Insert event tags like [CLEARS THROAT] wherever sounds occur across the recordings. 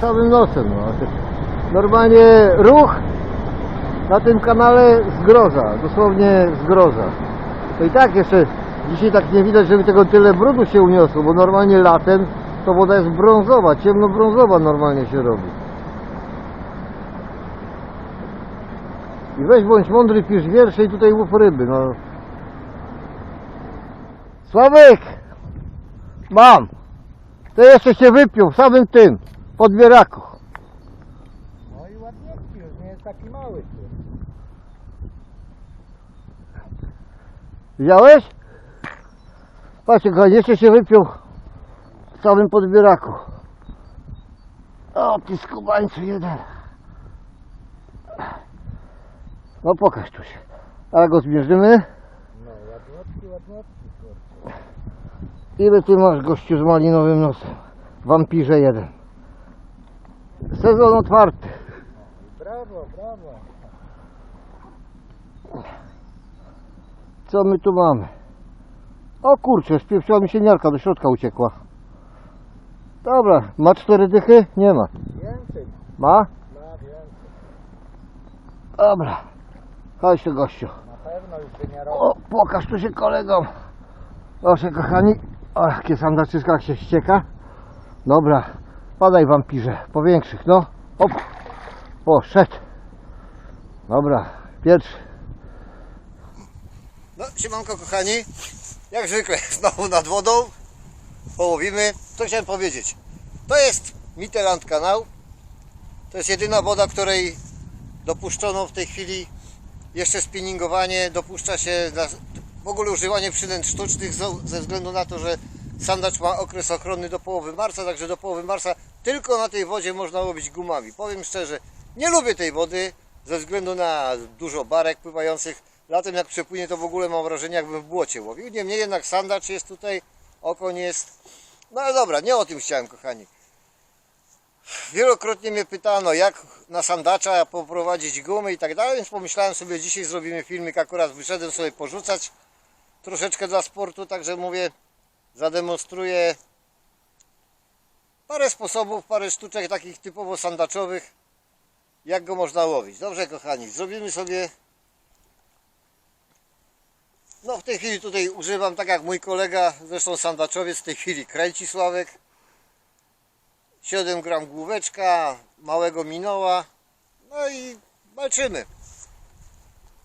całym nosem. No. Normalnie ruch na tym kanale zgroza, dosłownie zgroza. To i tak jeszcze dzisiaj tak nie widać, żeby tego tyle brudu się uniosło, bo normalnie latem to woda jest brązowa, ciemnobrązowa normalnie się robi. I weź bądź mądry, pisz wiersze i tutaj łów ryby, no. Sławek! Mam! To jeszcze się wypił samym tym, podbieraku. No i ładniutki już, nie jest taki mały. Widziałeś? Patrzcie, kochani, jeszcze się wypiął w całym podbieraku. O, ty skubańcu jeden. No pokaż tu się. A go zmierzymy. No ładniutki, ładniutki. Ile ty masz gościu z malinowym nosem? Wampirze jeden. Sezon otwarty. Brawo, brawo. Co my tu mamy? O kurczę, spieprzyła mi się niarka, do środka uciekła. Dobra, ma cztery dychy? Nie ma. Więcej, Ma? ma więcej. Dobra. Chodź tu gościu. Na pewno już wymiarowo. O, pokaż tu się kolegom. Proszę kochani. O, jakie sandaczyska się ścieka. Dobra. Padaj wampirze. Po większych, no. Hop. O, szedł. Dobra. Pierwszy. No, siemanko kochani. Jak zwykle [LAUGHS] znowu nad wodą. Połowimy. Co chciałem powiedzieć? To jest Mitterrand kanał. To jest jedyna woda, której dopuszczono w tej chwili jeszcze spinningowanie dopuszcza się w ogóle używanie przynęt sztucznych ze względu na to, że sandacz ma okres ochronny do połowy marca, także do połowy marca tylko na tej wodzie można łowić gumami. Powiem szczerze, nie lubię tej wody ze względu na dużo barek pływających. Latem jak przepłynie to w ogóle mam wrażenie jakbym w błocie łowił. Niemniej jednak sandacz jest tutaj, okoń jest. No ale dobra, nie o tym chciałem kochani. Wielokrotnie mnie pytano, jak na sandacza poprowadzić gumy i tak dalej, więc pomyślałem sobie, dzisiaj zrobimy filmik, akurat wyszedłem sobie porzucać troszeczkę dla sportu, także mówię, zademonstruję parę sposobów, parę sztuczek takich typowo sandaczowych, jak go można łowić. Dobrze kochani, zrobimy sobie no w tej chwili tutaj używam, tak jak mój kolega, zresztą sandaczowiec w tej chwili kręci Sławek 7 gram główeczka, małego minoła, no i walczymy.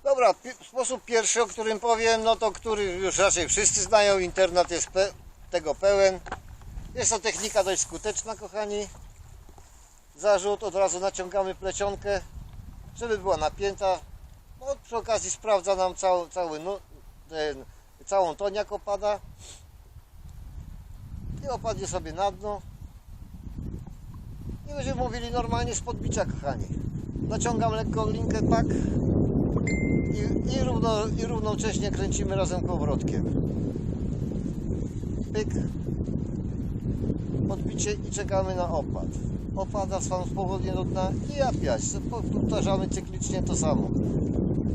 Dobra, sposób pierwszy, o którym powiem, no to który już raczej wszyscy znają, internet jest pe tego pełen. Jest to technika dość skuteczna, kochani. Zarzut, od razu naciągamy plecionkę, żeby była napięta. No, przy okazji sprawdza nam cały, cały no, ten, całą toń, jak opada. I opadnie sobie na dno. I będziemy mówili normalnie z podbicia, kochani. Naciągam lekko linkę pak i, i, równo, i równocześnie kręcimy razem kołowrotkiem. Pyk. Podbicie i czekamy na opad. Opada sam spowolnie do dna i japiać. Powtarzamy cyklicznie to samo.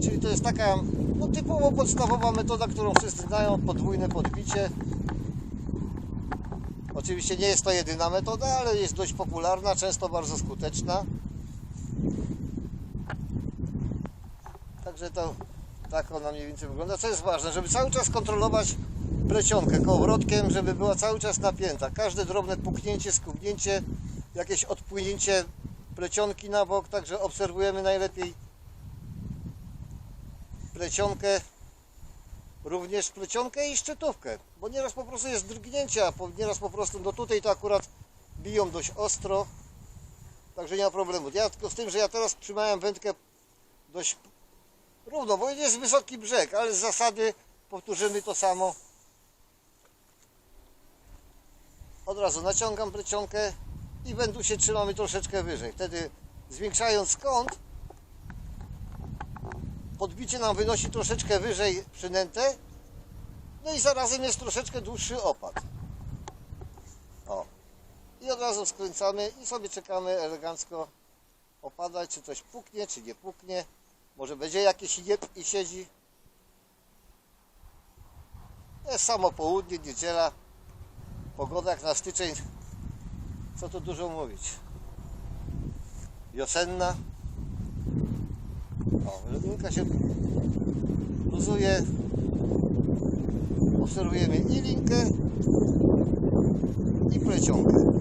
Czyli to jest taka no, typowo podstawowa metoda, którą wszyscy znają, podwójne podbicie. Oczywiście nie jest to jedyna metoda, ale jest dość popularna, często bardzo skuteczna. Także to tak ona mniej więcej wygląda. Co jest ważne, żeby cały czas kontrolować plecionkę kołowrotkiem, żeby była cały czas napięta. Każde drobne puknięcie, skubnięcie, jakieś odpłynięcie plecionki na bok, także obserwujemy najlepiej plecionkę, również plecionkę i szczytówkę, bo nieraz po prostu jest drgnięcie, a po- nieraz po prostu, no tutaj to akurat biją dość ostro, także nie ma problemu. Ja tylko w tym, że ja teraz trzymałem wędkę dość równo, bo jest wysoki brzeg, ale z zasady powtórzymy to samo. Od razu naciągam plecionkę i wędusie trzymamy troszeczkę wyżej. Wtedy zwiększając kąt, podbicie nam wynosi troszeczkę wyżej przynętę, no i zarazem jest troszeczkę dłuższy opad. O. I od razu skręcamy i sobie czekamy elegancko opadać, czy coś puknie, czy nie puknie. Może będzie jakieś jeb i siedzi. Jest samo południe, niedziela. Pogoda jak na styczeń. Co tu dużo mówić. wiosenna. O, się luzuje. Obserwujemy i linkę, i plecionkę.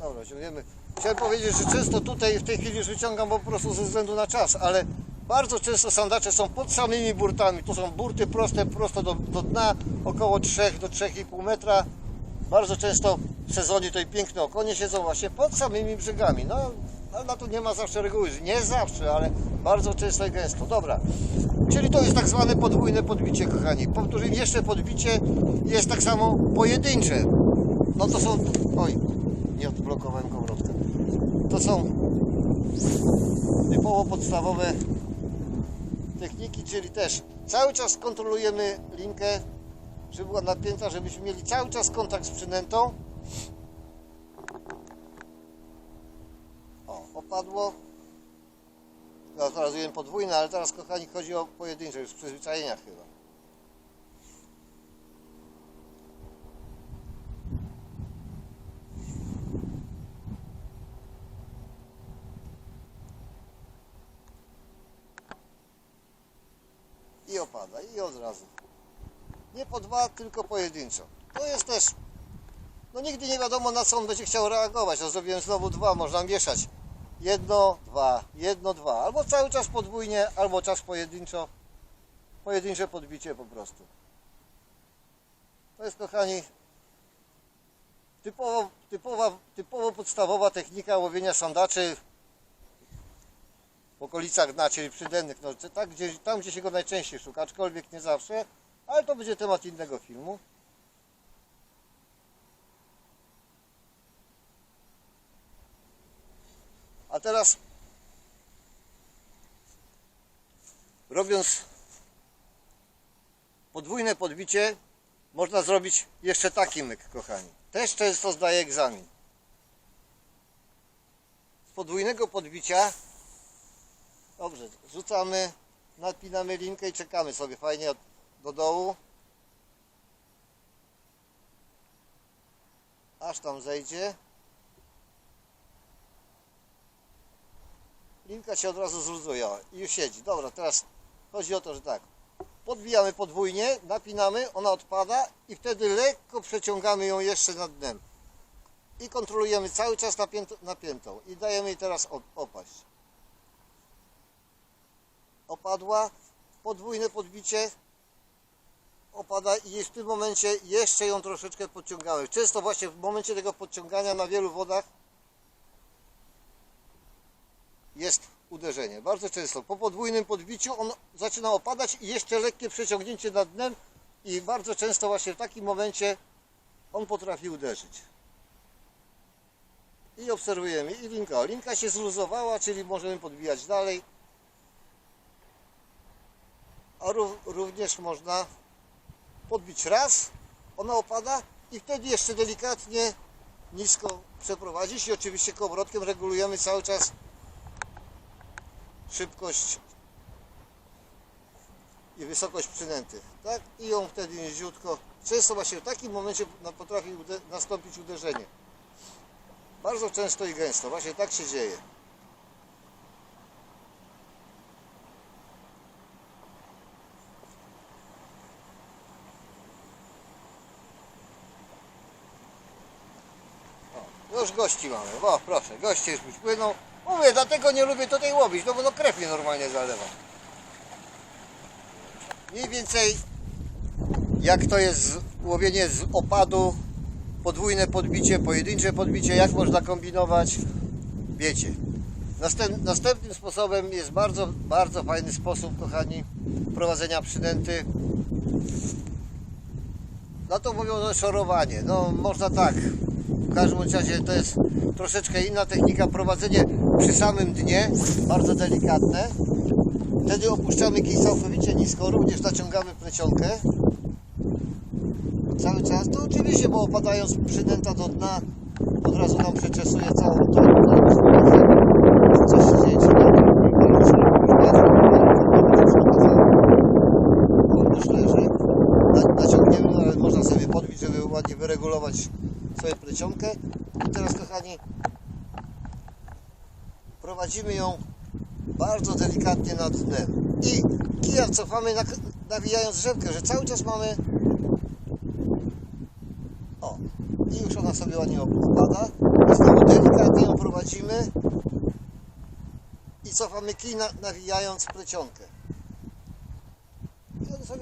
Dobra, ciągniemy. Chciałem powiedzieć, że często tutaj w tej chwili już wyciągam po prostu ze względu na czas, ale bardzo często sandacze są pod samymi burtami. Tu są burty proste, prosto do, do dna, około 3 do 3,5 metra. Bardzo często w sezonie tutaj piękne okonie siedzą właśnie pod samymi brzegami. No, ale na to nie ma zawsze reguły. Nie zawsze, ale bardzo często i gęsto. Dobra. Czyli to jest tak zwane podwójne podbicie, kochani. Powtórzę, jeszcze podbicie jest tak samo pojedyncze. No to są. Oj, nie odblokowałem kołowrotka. To są typowo podstawowe techniki, czyli też cały czas kontrolujemy linkę, żeby była napięta, żebyśmy mieli cały czas kontakt z przynętą. O, opadło. Teraz realizujemy podwójne, ale teraz kochani chodzi o pojedyncze, już z przyzwyczajenia chyba. i opada i od razu. Nie po dwa, tylko pojedynczo. To jest też, no nigdy nie wiadomo na co on będzie chciał reagować. No zrobiłem znowu dwa, można mieszać. Jedno, dwa, jedno, dwa. Albo cały czas podwójnie, albo czas pojedynczo. Pojedyncze podbicie po prostu. To jest kochani typowo, typowa, typowo podstawowa technika łowienia sandaczy w okolicach dna, czyli przydennych, no, tak, gdzie, tam gdzie się go najczęściej szuka, aczkolwiek nie zawsze, ale to będzie temat innego filmu. A teraz robiąc podwójne podbicie można zrobić jeszcze taki myk, kochani. Też często zdaję egzamin. Z podwójnego podbicia Dobrze, rzucamy, napinamy linkę i czekamy sobie fajnie do dołu. Aż tam zejdzie. Linka się od razu zluzuje i już siedzi. Dobra, teraz chodzi o to, że tak. Podbijamy podwójnie, napinamy, ona odpada i wtedy lekko przeciągamy ją jeszcze nad dnem. I kontrolujemy cały czas napiętą, napiętą. I dajemy jej teraz op- opaść opadła, podwójne podbicie opada i w tym momencie jeszcze ją troszeczkę podciągamy. Często właśnie w momencie tego podciągania na wielu wodach jest uderzenie. Bardzo często po podwójnym podbiciu on zaczyna opadać i jeszcze lekkie przeciągnięcie nad dnem i bardzo często właśnie w takim momencie on potrafi uderzyć. I obserwujemy i linka. Linka się zluzowała, czyli możemy podbijać dalej a ró- również można podbić raz, ona opada i wtedy jeszcze delikatnie nisko przeprowadzić i oczywiście kołowrotkiem regulujemy cały czas szybkość i wysokość przynętych, tak? I ją wtedy niziutko, często właśnie w takim momencie potrafi nastąpić uderzenie. Bardzo często i gęsto, właśnie tak się dzieje. Już gości mamy. O, proszę, goście już płyną. Mówię, dlatego nie lubię tutaj łowić, no bo no krew mi normalnie zalewa. Mniej więcej jak to jest łowienie z opadu, podwójne podbicie, pojedyncze podbicie, jak można kombinować, wiecie. Następ, następnym sposobem jest bardzo, bardzo fajny sposób, kochani, prowadzenia przynęty. No to mówią no, szorowanie. No można tak. W każdym razie to jest troszeczkę inna technika. Prowadzenie przy samym dnie, bardzo delikatne. Wtedy opuszczamy kij całkowicie nisko, również naciągamy plecionkę. cały czas, to oczywiście, bo opadając przynęta do dna, od razu nam przeczesuje całą tą, leży, Na- naciągniemy, no, ale można sobie podbić, żeby ładnie wyregulować I teraz, kochani, prowadzimy ją bardzo delikatnie nad dnem. I kija cofamy, nawijając rzepkę, że cały czas mamy o, i już ona sobie ładnie opada. I znowu delikatnie ją prowadzimy i cofamy kij, na, nawijając plecionkę.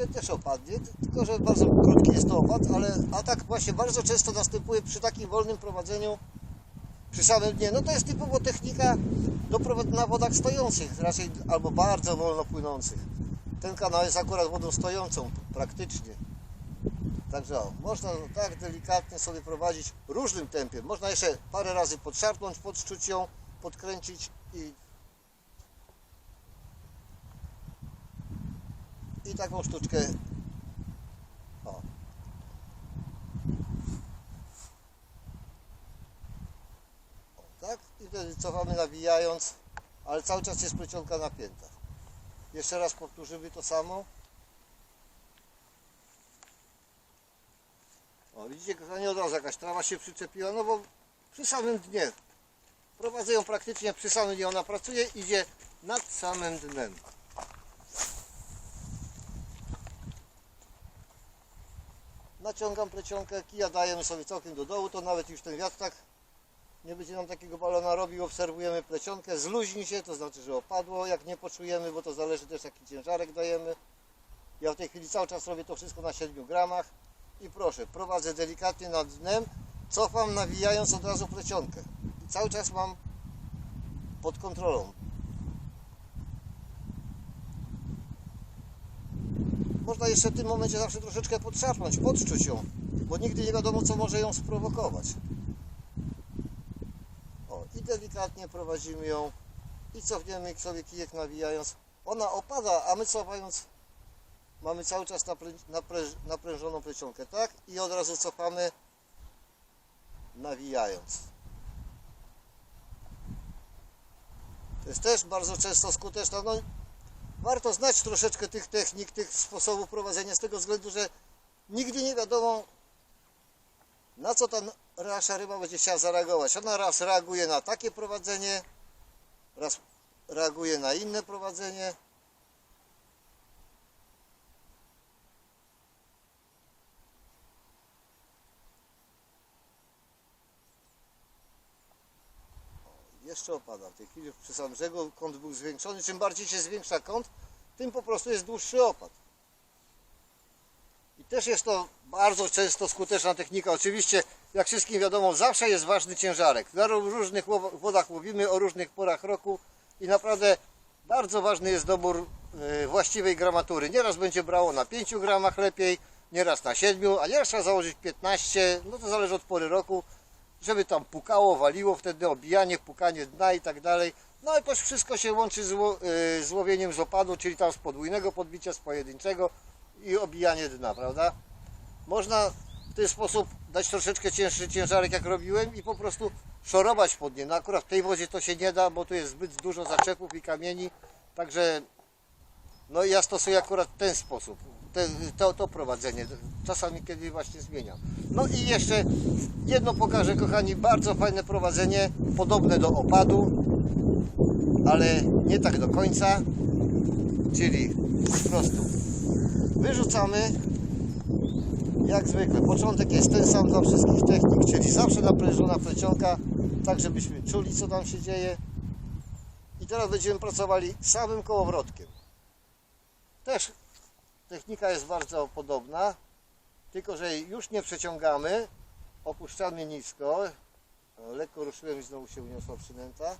Też opadnie, tylko że bardzo krótki jest to opad, ale a tak właśnie bardzo często następuje przy takim wolnym prowadzeniu przy samym dnie. No to jest typowo technika do na wodach stojących, raczej albo bardzo wolno płynących. Ten kanał jest akurat wodą stojącą praktycznie. Także o, można tak delikatnie sobie prowadzić w różnym tempie. Można jeszcze parę razy podszarpnąć, podszczuć ją, podkręcić i i taką sztuczkę. O. o tak? I wtedy cofamy nawijając ale cały czas jest plecionka napięta. Jeszcze raz powtórzymy to samo. O widzicie kochani od razu jakaś trawa się przyczepiła no bo przy samym dnie. Prowadzę ją praktycznie przy samym dnie. Ona pracuje idzie nad samym dnem naciągam plecionkę, kija dajemy sobie całkiem do dołu, to nawet już ten wiatr tak nie będzie nam takiego balona robił, obserwujemy plecionkę, zluźni się, to znaczy, że opadło, jak nie poczujemy, bo to zależy też jaki ciężarek dajemy. Ja w tej chwili cały czas robię to wszystko na 7 gramach i proszę, prowadzę delikatnie nad dnem, cofam nawijając od razu plecionkę i cały czas mam pod kontrolą. Można jeszcze w tym momencie zawsze troszeczkę podszarpnąć, podczuć ją, bo nigdy nie wiadomo, co może ją sprowokować. O, i delikatnie prowadzimy ją i cofniemy sobie kijek nawijając. Ona opada, a my cofając mamy cały czas naprę, naprę, naprężoną plecionkę, tak? I od razu cofamy nawijając. To jest też bardzo często skuteczna. No, warto znać troszeczkę tych technik, tych sposobów prowadzenia z tego względu, że nigdy nie wiadomo na co ta nasza ryba będzie chciała zareagować. Ona raz reaguje na takie prowadzenie, raz reaguje na inne prowadzenie. Jeszcze opada w tej chwili przy kąt był zwiększony. Czym bardziej się zwiększa kąt, tym po prostu jest dłuższy opad. I też jest to bardzo często skuteczna technika. Oczywiście, jak wszystkim wiadomo, zawsze jest ważny ciężarek. Na różnych wodach łowimy o różnych porach roku i naprawdę bardzo ważny jest dobór e, właściwej gramatury. Nieraz będzie brało na 5 gramach lepiej, nieraz na 7, a nieraz trzeba założyć 15, no to zależy od pory roku, żeby tam pukało, waliło, wtedy obijanie, pukanie dna i tak dalej. No też wszystko się łączy e, z łowieniem z opadu, czyli tam z podwójnego podbicia, z pojedynczego i obijanie dna, prawda? Można w ten sposób dać troszeczkę cięższy ciężarek jak robiłem i po prostu szorować pod nie. No akurat w tej wodzie to się nie da, bo tu jest zbyt dużo zaczepów i kamieni, także no ja stosuję akurat ten sposób, te, to, to prowadzenie. Czasami kiedy właśnie zmieniam. No i jeszcze jedno pokażę kochani, bardzo fajne prowadzenie, podobne do opadu, ale nie tak do końca, czyli po prostu wyrzucamy jak zwykle. Początek jest ten sam dla wszystkich technik, czyli zawsze naprężona plecionka, tak żebyśmy czuli co tam się dzieje. I teraz będziemy pracowali samym kołowrotkiem. Też technika jest bardzo podobna, tylko że już nie przeciągamy, opuszczamy nisko. Lekko ruszyłem i znowu się uniosła przynęta.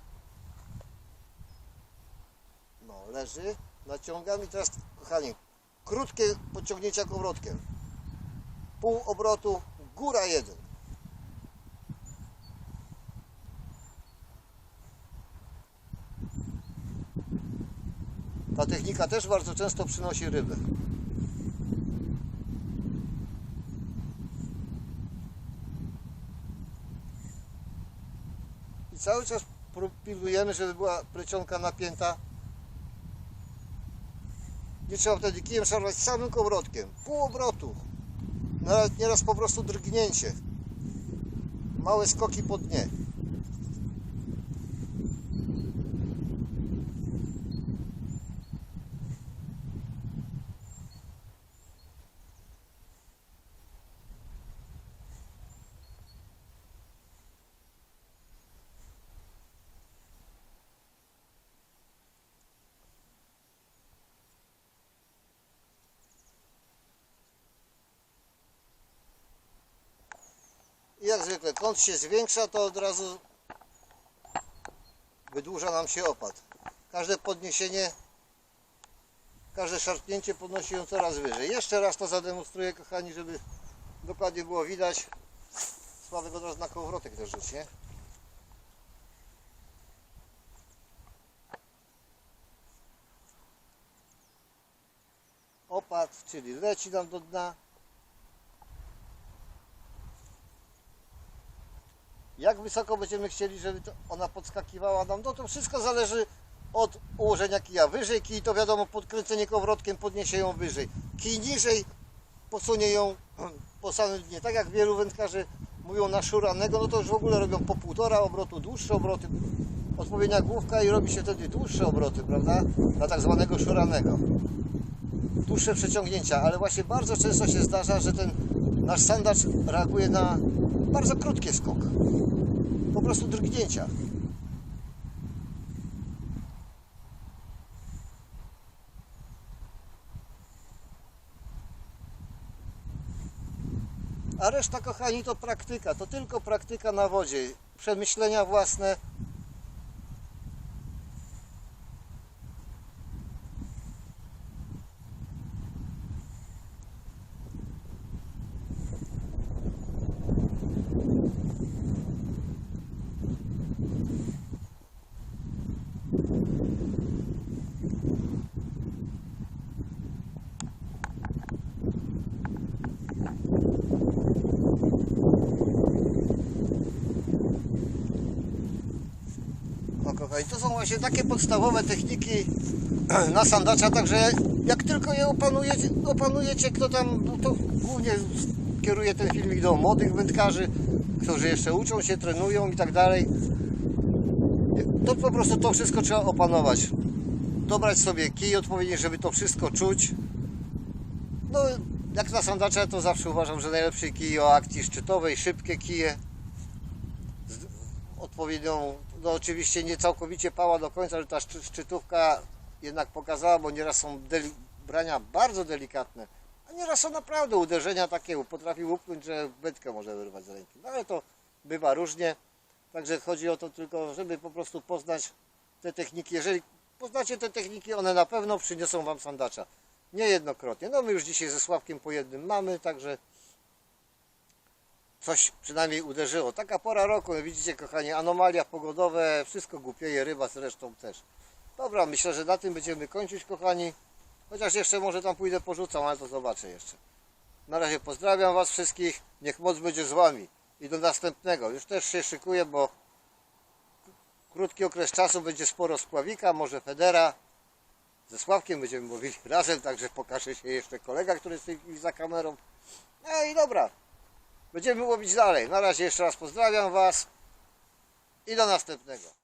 No, leży. Naciągam i teraz, kochani, krótkie podciągnięcia kołowrotkiem. Pół obrotu, góra jeden. Ta technika też bardzo często przynosi rybę. Cały czas pilnujemy, żeby była plecionka napięta. Nie trzeba wtedy kijem szarpać samym kołowrotkiem. Pół obrotu. Nawet nieraz po prostu drgnięcie. Małe skoki po dnie. Jak zwykle kąt się zwiększa, to od razu wydłuża nam się opad. Każde podniesienie, każde szarpnięcie podnosi ją coraz wyżej. Jeszcze raz to zademonstruję, kochani, żeby dokładnie było widać. Sławek od razu na kołowrotek też rzuć, nie? Opad, czyli leci nam do dna. Jak wysoko będziemy chcieli, żeby ona podskakiwała nam, no to wszystko zależy od ułożenia kija. Wyżej kij to wiadomo, podkręcenie kołowrotkiem podniesie ją wyżej. Kij niżej posunie ją [CLEARS THROAT] po samym dnie. Tak jak wielu wędkarzy mówią na szuranego, no to już w ogóle robią po półtora obrotu, dłuższe obroty. Odpowiednia główka i robi się wtedy dłuższe obroty, prawda? Na tak zwanego szuranego. Dłuższe przeciągnięcia, ale właśnie bardzo często się zdarza, że ten nasz sandacz reaguje na bardzo krótki skok. Po prostu drgnięcia. A reszta, kochani, to praktyka. To tylko praktyka na wodzie. Przemyślenia własne. Kochani, to są właśnie takie podstawowe techniki [CLEARS THROAT] na sandacza, także jak tylko je opanujecie, opanujecie kto tam, no to głównie kieruje ten filmik do młodych wędkarzy, którzy jeszcze uczą się, trenują i tak dalej. To po prostu to wszystko trzeba opanować. Dobrać sobie kij odpowiedni, żeby to wszystko czuć. No, jak na sandacza to zawsze uważam, że najlepszy kij o akcji szczytowej, szybkie kije odpowiednią, no oczywiście nie całkowicie pała do końca, ale ta szczy- szczytówka jednak pokazała, bo nieraz są brania bardzo delikatne, a nieraz są naprawdę uderzenia takie, potrafi łupnąć, że wędkę może wyrwać z ręki. No ale to bywa różnie, także chodzi o to tylko, żeby po prostu poznać te techniki. Jeżeli poznacie te techniki, one na pewno przyniosą Wam sandacza. Niejednokrotnie. No my już dzisiaj ze Sławkiem po jednym mamy, także coś przynajmniej uderzyło. Taka pora roku, widzicie kochani, anomalia pogodowe, wszystko głupieje, ryba zresztą też. Dobra, myślę, że na tym będziemy kończyć kochani. Chociaż jeszcze może tam pójdę porzucam, ale to zobaczę jeszcze. Na razie pozdrawiam Was wszystkich, niech moc będzie z Wami. I do następnego. Już też się szykuję, bo krótki okres czasu będzie sporo spławika, może Federa. Ze Sławkiem będziemy mówili [LAUGHS] razem, także pokaże się jeszcze kolega, który jest za kamerą. No i dobra, Będziemy łowić dalej. Na razie jeszcze raz pozdrawiam Was i do następnego.